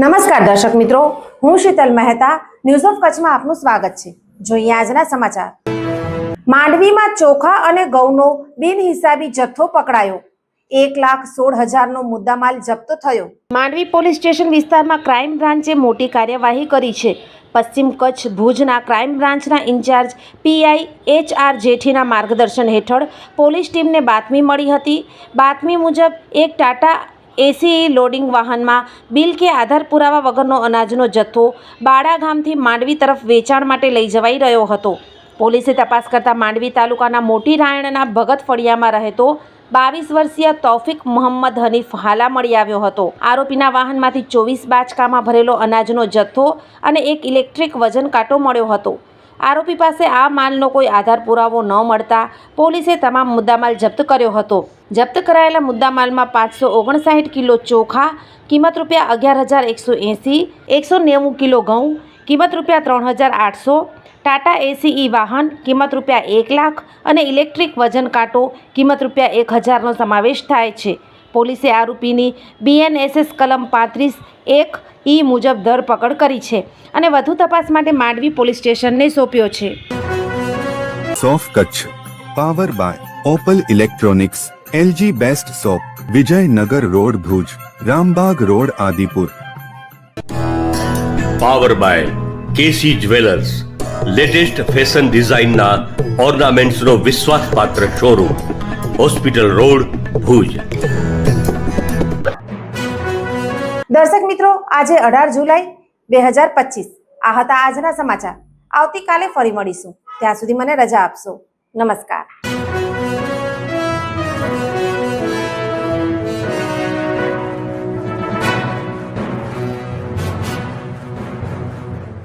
નમસ્કાર દર્શક મિત્રો, હું શીતલ મહેતા ન્યૂઝ ઓફ કચ્છમાં આપનું સ્વાગત છે. જોઈએ આજના સમાચાર. માંડવીમાં ચોખા અને ઘઉંનો બિનહિસાબી જથ્થો પકડાયો. એક લાખ સોળ હજારનો મુદ્દામાલ જપ્ત થયો. માંડવી પોલીસ સ્ટેશન વિસ્તારમાં ક્રાઇમ બ્રાન્ચે મોટી કાર્યવાહી કરી છે. પશ્ચિમ કચ્છ ભુજના ક્રાઇમ બ્રાન્ચના ઇન્ચાર્જ પીઆઈ એચ આર જેઠીના માર્ગદર્શન હેઠળ પોલીસ ટીમને બાતમી મળી હતી. બાતમી મુજબ એક ટાટા એસી લોડિંગ વાહનમાં બિલ કે આધાર પુરાવા વગરનો અનાજનો જથ્થો બાળા ગામથી માંડવી તરફ વેચાણ માટે લઈ જવાઈ રહ્યો હતો. પોલીસે તપાસ કરતા માંડવી તાલુકાના મોટી રાયણના ભગત ફળિયામાં રહેતો બાવીસ વર્ષીય તૌફિક મોહમ્મદ હનીફ હાલા મળી આવ્યો હતો. આરોપીના વાહનમાંથી ચોવીસ બાચકામાં ભરેલો અનાજનો જથ્થો અને એક ઇલેક્ટ્રિક વજન કાંટો મળ્યો હતો. આરોપી પાસે આ માલનો કોઈ આધાર પુરાવો ન મળતા પોલીસે તમામ મુદ્દામાલ જપ્ત કર્યો હતો. જપ્ત કરાયેલા મુદ્દામાલમાં પાંચસો ઓગણસાઠ કિલો ચોખા, કિંમત રૂપિયા અગિયાર હજાર એકસો એંસી, એકસો નેવું કિલો ઘઉં, કિંમત રૂપિયા ત્રણ હજાર આઠસો, ટાટા એસીઈ વાહન, કિંમત રૂપિયા એક લાખ અને ઇલેક્ટ્રિક વજન કાંટો, કિંમત રૂપિયા એક હજારનો સમાવેશ થાય છે. પોલીસે આરોપીની બીએનએસએસ કલમ પાંત્રીસ એક ઈ મુજબ ધરપકડ કરી છે અને વધુ તપાસ માટે માંડવી પોલીસ સ્ટેશનને સોંપ્યો છે. સોફ Kutch power by Opal electronics LG best shop Vijaynagar road Bhuj Rambagh road Adipur. Power by KC jewellers latest fashion ડિઝાઇનના ઓર્નામેન્ટ્સનો વિશ્વાસપાત્ર શોરૂમ હોસ્પિટલ રોડ ભુજ. દર્શક મિત્રો, આજે અઢાર જુલાઈ બે હજાર પચીસ. આ હતા આજના સમાચાર. આવતીકાલે ફરી મળીશું. ત્યાં સુધી મને રજા આપશો. નમસ્કાર.